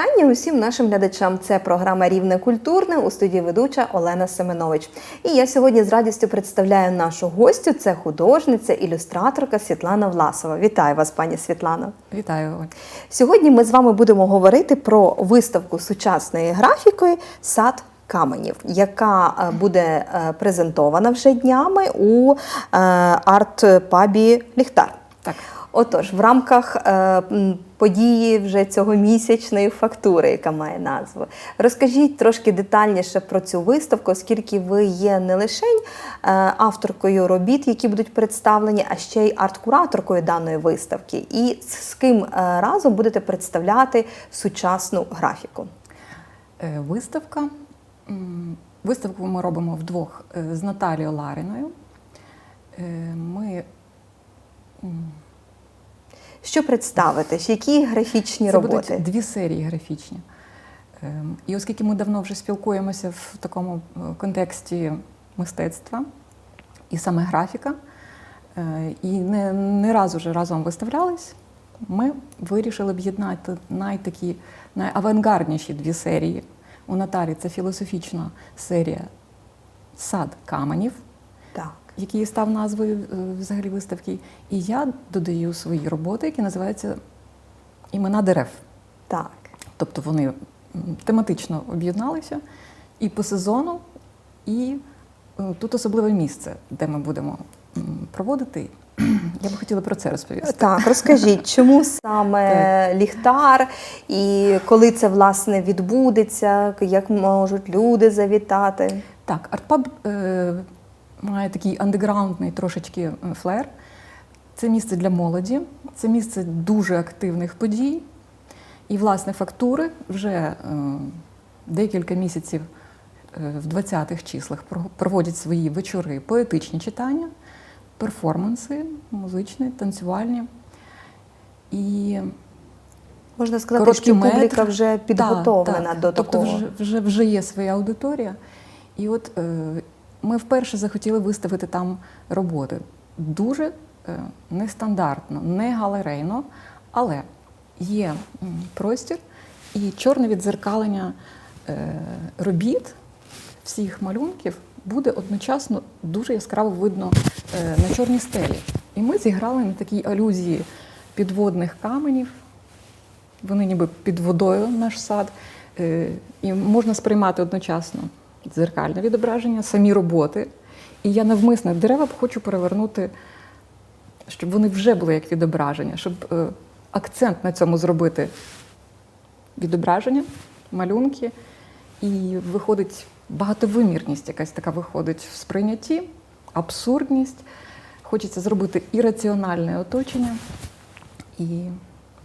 Вітання усім нашим глядачам. Це програма Рівне культурне у студії ведуча Олена Семенович. І я сьогодні з радістю представляю нашу гостю. Це художниця, ілюстраторка Світлана Власова. Вітаю вас, пані Світлана. Вітаю. Оль. Сьогодні ми з вами будемо говорити про виставку сучасної графіки Сад каменів, яка е, буде е, презентована вже днями у е, арт-пабі Ліхтар. Так. Отож, в рамках е, події вже цього місячної фактури, яка має назву, розкажіть трошки детальніше про цю виставку, оскільки ви є не лише е, авторкою робіт, які будуть представлені, а ще й арт-кураторкою даної виставки. І з ким е, разом будете представляти сучасну графіку. Виставка. Виставку ми робимо вдвох з Наталією Лариною. Ми Що представите? Які графічні це роботи? будуть дві серії графічні. Ем, І оскільки ми давно вже спілкуємося в такому е, контексті мистецтва і саме графіка, е, і не, не раз уже разом виставлялись, ми вирішили об'єднати найтакі найавангардніші дві серії. У Наталі це філософічна серія Сад каменів. Який став назвою е, взагалі виставки. І я додаю свої роботи, які називаються Імена дерев. Так. Тобто вони тематично об'єдналися і по сезону, і е, тут особливе місце, де ми будемо проводити. Я би хотіла про це розповісти. Так, розкажіть, чому саме ліхтар і коли це власне відбудеться, як можуть люди завітати? Так, артпаб має такий андеграундний трошечки е, флер. Це місце для молоді, це місце дуже активних подій. І, власне, фактури вже е, декілька місяців е, в 20-х числах проводять свої вечори, поетичні читання, перформанси, музичні, танцювальні. І Можна сказати, Короткий що публіка метр. вже підготовлена Так, так. до тобто такого. Вже, вже, вже є своя аудиторія. І от е, ми вперше захотіли виставити там роботи. Дуже е, нестандартно, не галерейно, але є простір і чорне відзеркалення е, робіт всіх малюнків буде одночасно дуже яскраво видно е, на чорній стелі. І ми зіграли на такій алюзії підводних каменів. Вони ніби під водою наш сад. І можна сприймати одночасно дзеркальне відображення, самі роботи. І я навмисне дерева хочу перевернути, щоб вони вже були як відображення, щоб е, акцент на цьому зробити відображення, малюнки. І виходить багатовимірність, якась така виходить в сприйнятті, абсурдність. Хочеться зробити і оточення. І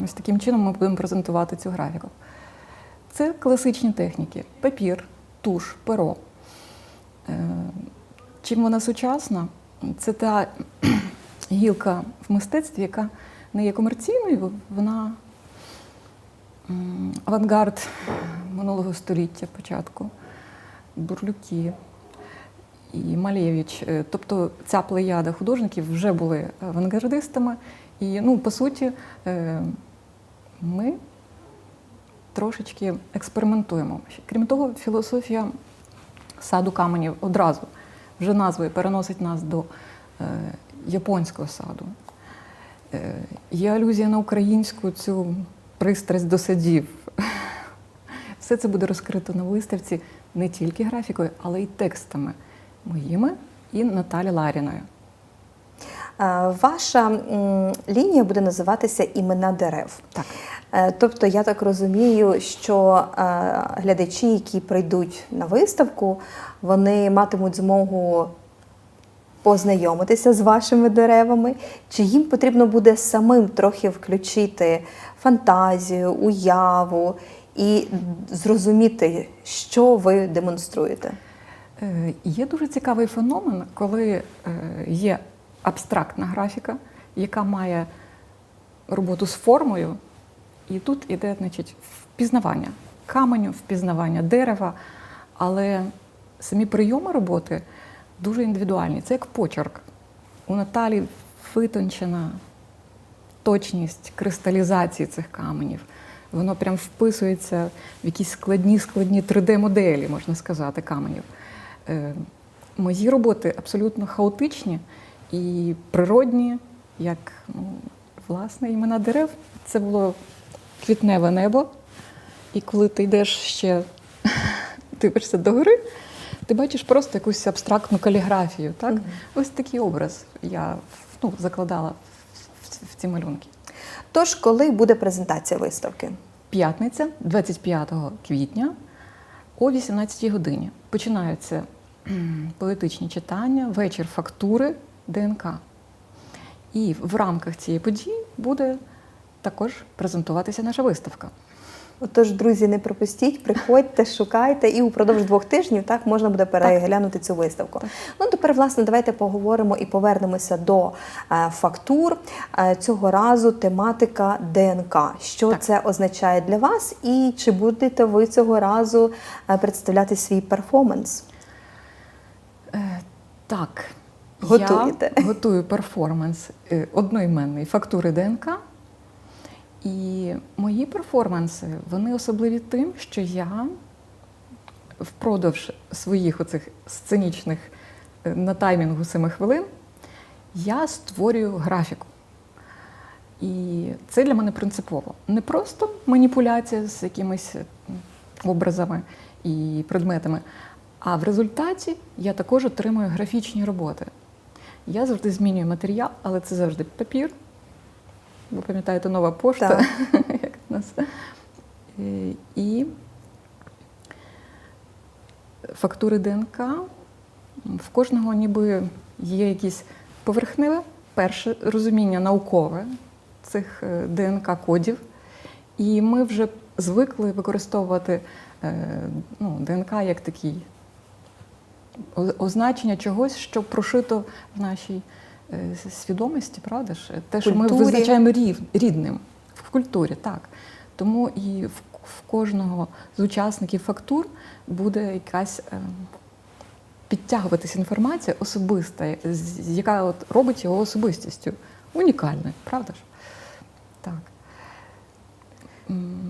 ось таким чином ми будемо презентувати цю графіку. Це класичні техніки: папір, туш, перо. Е, Чим вона сучасна? Це та гілка в мистецтві, яка не є комерційною, вона авангард минулого століття початку, Бурлюки і Малєвич. Е, Тобто ця плеяда художників вже були авангардистами. І, ну, по суті, е, ми трошечки експериментуємо. Крім того, філософія саду каменів одразу вже назвою переносить нас до е, японського саду. Е, є алюзія на українську цю пристрасть до садів. Все це буде розкрито на виставці не тільки графікою, але й текстами моїми і Наталі Ларіною. Е, Ваша лінія буде називатися імена дерев. Так. Е, Тобто, я так розумію, що е, глядачі, які прийдуть на виставку, вони матимуть змогу познайомитися з вашими деревами, чи їм потрібно буде самим трохи включити фантазію, уяву і зрозуміти, що ви демонструєте. Є дуже цікавий феномен, коли є абстрактна графіка, яка має роботу з формою, і тут іде значить, впізнавання каменю, впізнавання дерева, але самі прийоми роботи дуже індивідуальні. Це як почерк. У Наталі витончена точність кристалізації цих каменів, воно прям вписується в якісь складні складні 3D-моделі, можна сказати, каменів. Е, Мої роботи абсолютно хаотичні і природні, як ну, власне імена дерев. Це було квітневе небо. І коли ти йдеш ще дивишся догори, ти бачиш просто якусь абстрактну каліграфію. Так? Мгм. Ось такий образ я ну, закладала в, в ці малюнки. Тож, коли буде презентація виставки? П'ятниця, 25 квітня о 18 годині. Починаються поетичні читання, вечір фактури ДНК. І в рамках цієї події буде також презентуватися наша виставка. Отож, друзі, не пропустіть, приходьте, шукайте, і упродовж двох тижнів так можна буде переглянути цю виставку. Так. Ну тепер, власне, давайте поговоримо і повернемося до е, фактур. Е, цього разу тематика ДНК. Що Так. це означає для вас, і чи будете ви цього разу е, представляти свій перформанс? Е, так. Готуєте. Я готую перформанс е, одноіменний фактури ДНК. І мої перформанси вони особливі тим, що я впродовж своїх оцих сценічних е, на таймінгу 7 хвилин я створюю графіку. І це для мене принципово. Не просто маніпуляція з якимись е, образами і предметами, а в результаті я також отримую графічні роботи. Я завжди змінюю матеріал, але це завжди папір. Ви пам'ятаєте, нова пошта, Так. як у нас. Е, І фактури ДНК в кожного ніби є якісь поверхневе, перше розуміння наукове цих е, ДНК-кодів. І ми вже звикли використовувати е, ну, ДНК як такий означення чогось, що прошито в нашій е, свідомості, правда ж? Те, що ми визначаємо рів, рідним в культурі, так. Тому і в, в кожного з учасників фактур буде якась е, підтягуватись інформація особиста, з- яка от робить його особистістю унікальною, правда ж? Так.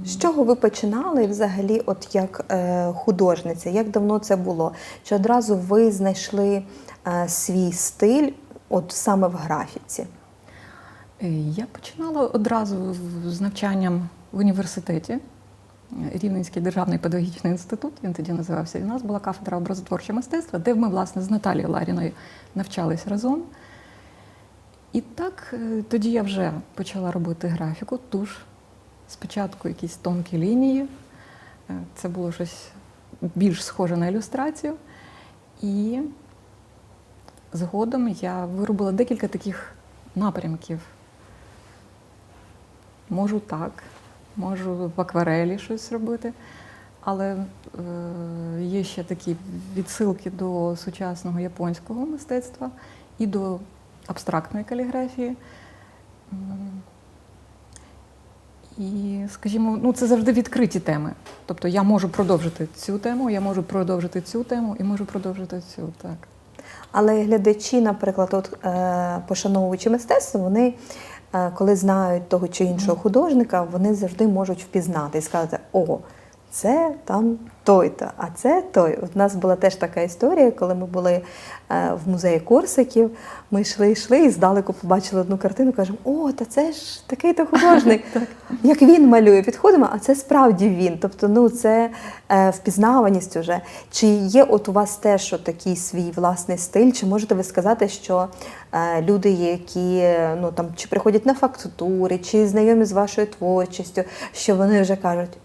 З чого ви починали взагалі, от як е, художниця? Як давно це було? Чи одразу ви знайшли е, свій стиль, от саме в графіці? Е, Я починала одразу з навчанням в університеті. Е, Рівненський державний педагогічний інститут, він тоді називався. І у нас була кафедра образотворчого мистецтва, де ми, власне, з Наталією Ларіною навчались разом. І так е, тоді я вже почала робити графіку, туш. Спочатку якісь тонкі лінії. Е, Це було щось більш схоже на ілюстрацію. І згодом я виробила декілька таких напрямків. Можу так, можу в акварелі щось робити, але е, є ще такі відсилки до сучасного японського мистецтва і до абстрактної каліграфії. І, скажімо, ну це завжди відкриті теми. Тобто я можу продовжити цю тему, я можу продовжити цю тему і можу продовжити цю. Так. Але глядачі, наприклад, от, е, пошановуючи мистецтво, вони, е, коли знають того чи іншого художника, вони завжди можуть впізнати і сказати: о, це там той-то, а це той. У нас була теж така історія, коли ми були е, в музеї Корсиків. Ми йшли, йшли і здалеку побачили одну картину, кажемо, о, та це ж такий-то художник. Як він малює, підходимо, а це справді він. Тобто, ну це е, впізнаваність уже. Чи є от у вас теж такий свій власний стиль? Чи можете ви сказати, що е, люди, які ну там чи приходять на фактури, чи знайомі з вашою творчістю, що вони вже кажуть.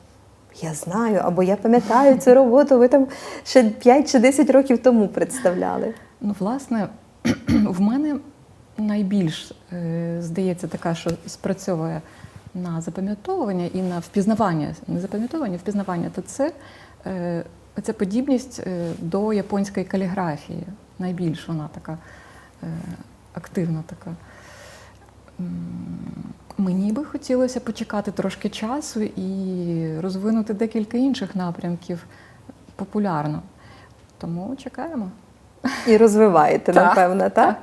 Я знаю, або я пам'ятаю цю роботу, ви там ще 5 чи 10 років тому представляли. Ну, власне, в мене найбільш е, здається така, що спрацьовує на запам'ятовування і на впізнавання, не запам'ятовування, впізнавання, то це е, оця подібність е, до японської каліграфії. Найбільш вона така активна така. Мені би хотілося почекати трошки часу і розвинути декілька інших напрямків популярно. Тому чекаємо. І розвиваєте, Так, напевно, так?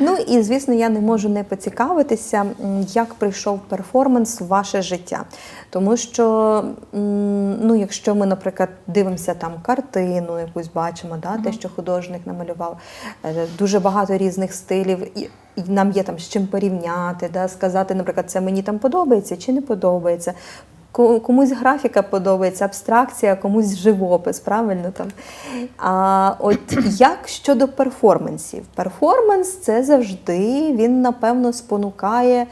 Ну і звісно, я не можу не поцікавитися, як прийшов перформанс у ваше життя. Тому що, ну, якщо ми, наприклад, дивимося там картину, якусь бачимо, да, те, що художник намалював, е, дуже багато різних стилів, і, і нам є там з чим порівняти, да, сказати, наприклад, це мені там подобається чи не подобається. Комусь графіка подобається, абстракція, комусь живопис, правильно там. А от як щодо перформансів? Перформанс це завжди він, напевно, спонукає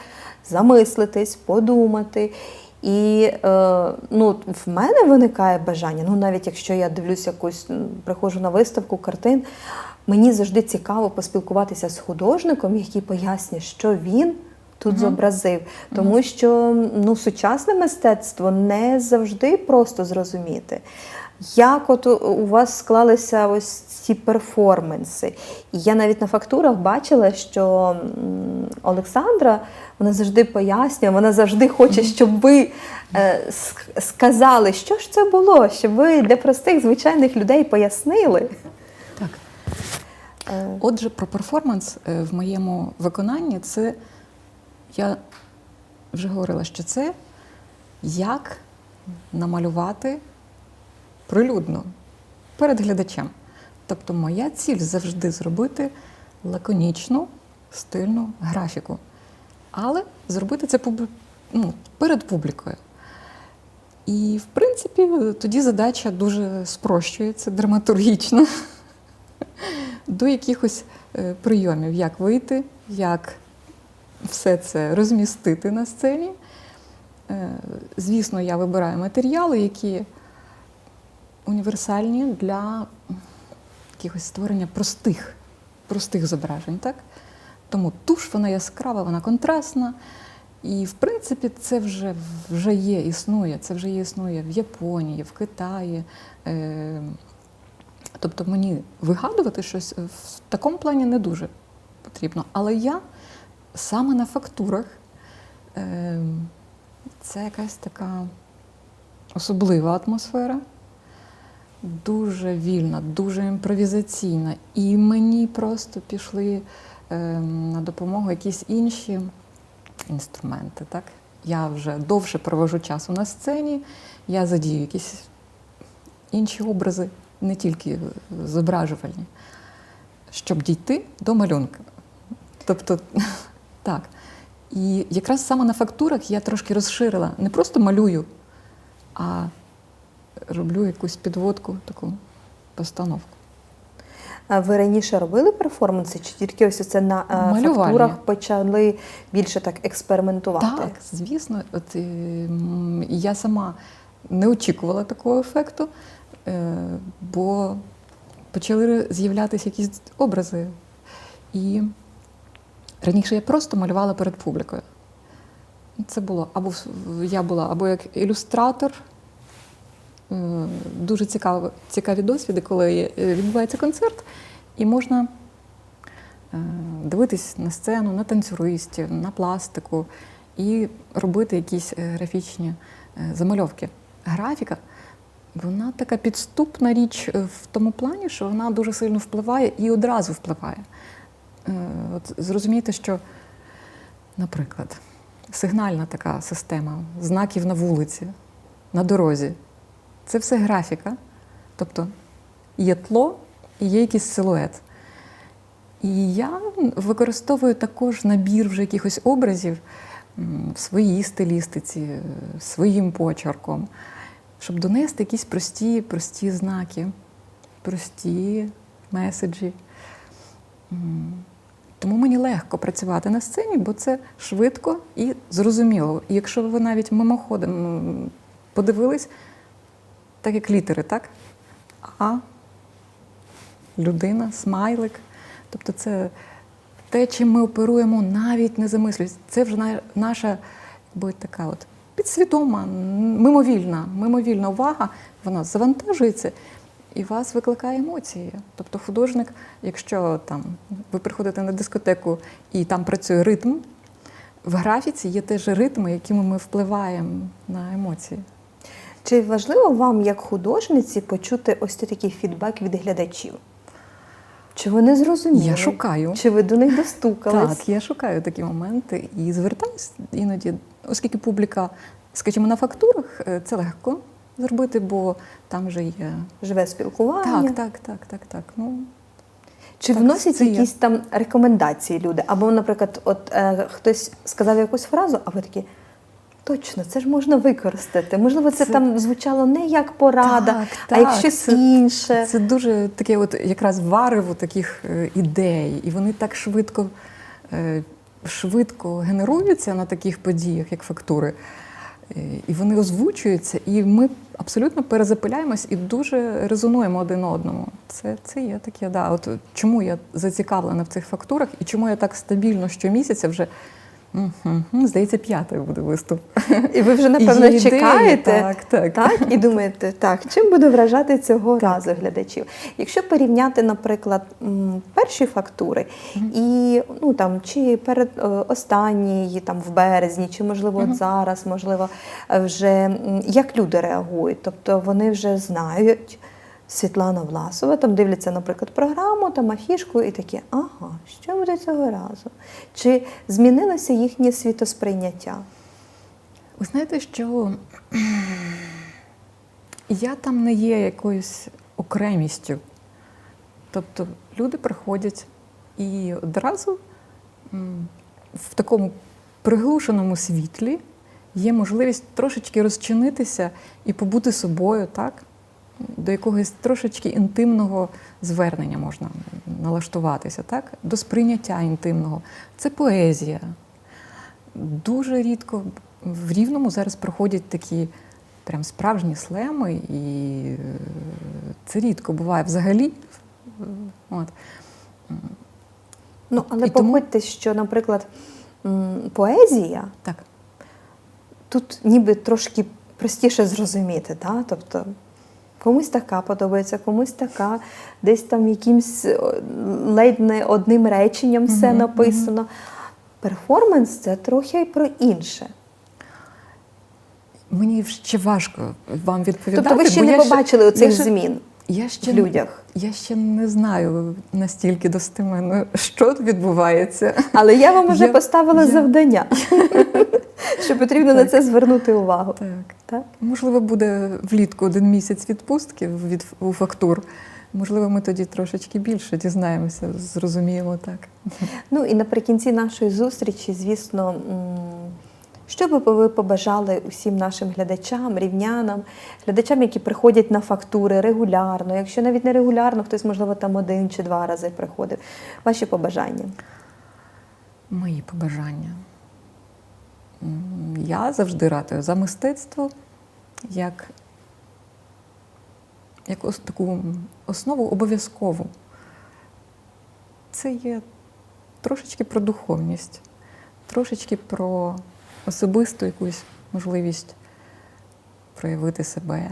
замислитись, подумати. І е, ну, в мене виникає бажання, ну навіть якщо я дивлюсь якусь, приходжу на виставку картин, мені завжди цікаво поспілкуватися з художником, який пояснює, що він тут зобразив. Тому що ну, сучасне мистецтво не завжди просто зрозуміти. Як от у- вас склалися ось ці перформанси? І я навіть на фактурах бачила, що Олександра вона завжди пояснює, вона завжди хоче, щоб ви е, сказали, що ж це було, щоб ви для простих звичайних людей пояснили. Так. Е, Отже, про перформанс е, в моєму виконанні це я вже говорила, що це як намалювати прилюдно перед глядачем. Тобто, моя ціль завжди зробити лаконічну, стильну графіку. Але зробити це пуб... ну, перед публікою. І, в принципі, тоді задача дуже спрощується драматургічно до якихось е, прийомів, як вийти, як все це розмістити на сцені. Е, Звісно, я вибираю матеріали, які універсальні для якихось створення простих, простих зображень. Так? Тому туш вона яскрава, вона контрастна. І, в принципі, це вже, вже є, існує. Це вже є існує в Японії, в Китаї. Е, Тобто мені вигадувати щось в такому плані не дуже потрібно. Але я саме на фактурах е, це якась така особлива атмосфера, дуже вільна, дуже імпровізаційна. І мені просто пішли е, на допомогу якісь інші інструменти. Так? Я вже довше провожу часу на сцені, я задію якісь інші образи, не тільки зображувальні, щоб дійти до малюнка. Тобто, так. І якраз саме на фактурах я трошки розширила. Не просто малюю, а роблю якусь підводку, таку постановку. А ви раніше робили перформанси, чи тільки ось це на е, Малювальні. фактурах почали більше так експериментувати? Так, звісно, от, е, і я сама не очікувала такого ефекту, е, бо почали з'являтися якісь образи. І раніше я просто малювала перед публікою. Це було або я була або як ілюстратор. Е, Дуже цікаві, цікаві досвіди, коли е, відбувається концерт, і можна е, дивитись на сцену, на танцюристів, на пластику і робити якісь графічні замальовки. Графіка, вона така підступна річ в тому плані, що вона дуже сильно впливає і одразу впливає. От зрозумійте, що, наприклад, сигнальна така система знаків на вулиці, на дорозі це все графіка. Тобто є тло і є якийсь силует. І я використовую також набір вже якихось образів в своїй стилістиці, своїм почерком, щоб донести якісь прості, прості знаки, прості меседжі. Тому мені легко працювати на сцені, бо це швидко і зрозуміло. І якщо ви навіть мимоходом подивились, так як літери, так? А, людина, смайлик. Тобто це те, чим ми оперуємо, навіть не замислюючись. Це вже наша якби, така от підсвідома, мимовільна, мимовільна увага, вона завантажується і вас викликає емоції. Тобто художник, якщо там ви приходите на дискотеку і там працює ритм, в графіці є теж ритми, якими ми впливаємо на емоції. Чи важливо вам, як художниці, почути ось такий фідбек від глядачів? Чи вони зрозуміли? Я шукаю. Чи ви до них достукались? Так, я шукаю такі моменти і звертаюсь іноді, оскільки публіка, скажімо, на фактурах е, це легко зробити, бо там вже є. Живе спілкування. Так, так, так, так, так. Ну, Чи Так, вносять це є. якісь там рекомендації люди? Або, наприклад, от е, хтось сказав якусь фразу, а ви такі. Точно, це ж можна використати. Можливо, це, Це- там звучало не як порада, Так, а так, як щось це- інше. Це дуже таке, от якраз варево таких е, ідей, і вони так швидко, е, швидко генеруються на таких подіях, як фактури. Е, І вони озвучуються, і ми абсолютно перезапиляємось і дуже резонуємо один одному. Це, це є таке, да. От чому я зацікавлена в цих фактурах і чому я так стабільно щомісяця вже. Угу, здається, п'ятий буде виступ. І ви вже, напевно, є ідеї, чекаєте. так, так. і думаєте, так, чим буду вражати цього разу глядачів? Якщо порівняти, наприклад, перші фактури і ну там чи перед е, останній, там в березні, чи можливо от зараз, можливо, вже як люди реагують, тобто вони вже знають. Світлана Власова, там дивляться, наприклад, програму, там афішку і такі, ага, що буде цього разу? Чи змінилося їхнє світосприйняття? Ви знаєте, що я там не є якоюсь окремістю. Тобто люди приходять і одразу в такому приглушеному світлі є можливість трошечки розчинитися і побути собою, так? До якогось трошечки інтимного звернення можна налаштуватися, так? До сприйняття інтимного. Це поезія. Дуже рідко в Рівному зараз проходять такі прям справжні слеми, і е, це рідко буває взагалі. От. Ну, але І тому- що, наприклад, поезія Так. тут ніби трошки простіше зрозуміти, да? тобто комусь така подобається, комусь така, десь там якимсь ледь не одним реченням все Мгм, написано. Перформанс це трохи про інше. Мені ще важко вам відповідати. Тобто ви ще бо не побачили оцих ще- змін Я ще в людях. Я ще не знаю настільки достеменно, що відбувається. Але я вам вже Я- поставила я- завдання, що потрібно на це звернути увагу. Так. Так? Можливо, буде влітку один місяць відпустки від у фактур. Можливо, ми тоді трошечки більше дізнаємося, зрозуміємо так. Ну і наприкінці нашої зустрічі, звісно, що би ви побажали усім нашим глядачам, рівнянам, глядачам, які приходять на фактури регулярно, якщо навіть не регулярно, хтось, можливо, там один чи два рази приходив. Ваші побажання. Мої побажання. Я завжди ратую за мистецтво як, як ос- таку основу обов'язкову. Це є трошечки про духовність, трошечки про особисту якусь можливість проявити себе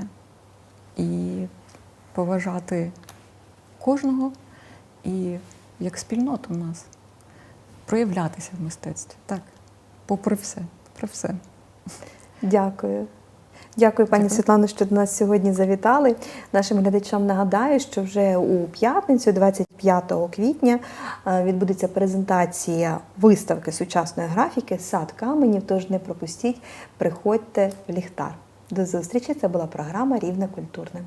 і поважати кожного і як спільноту нас проявлятися в мистецтві. Так, попри все, попри все. Дякую. Дякую, пані Дякую. Світлано, що до нас сьогодні завітали. Нашим глядачам нагадаю, що вже у п'ятницю, 25 квітня, е, відбудеться презентація виставки сучасної графіки Сад каменів. Тож не пропустіть, приходьте в ліхтар. До зустрічі. Це була програма Рівне культурне.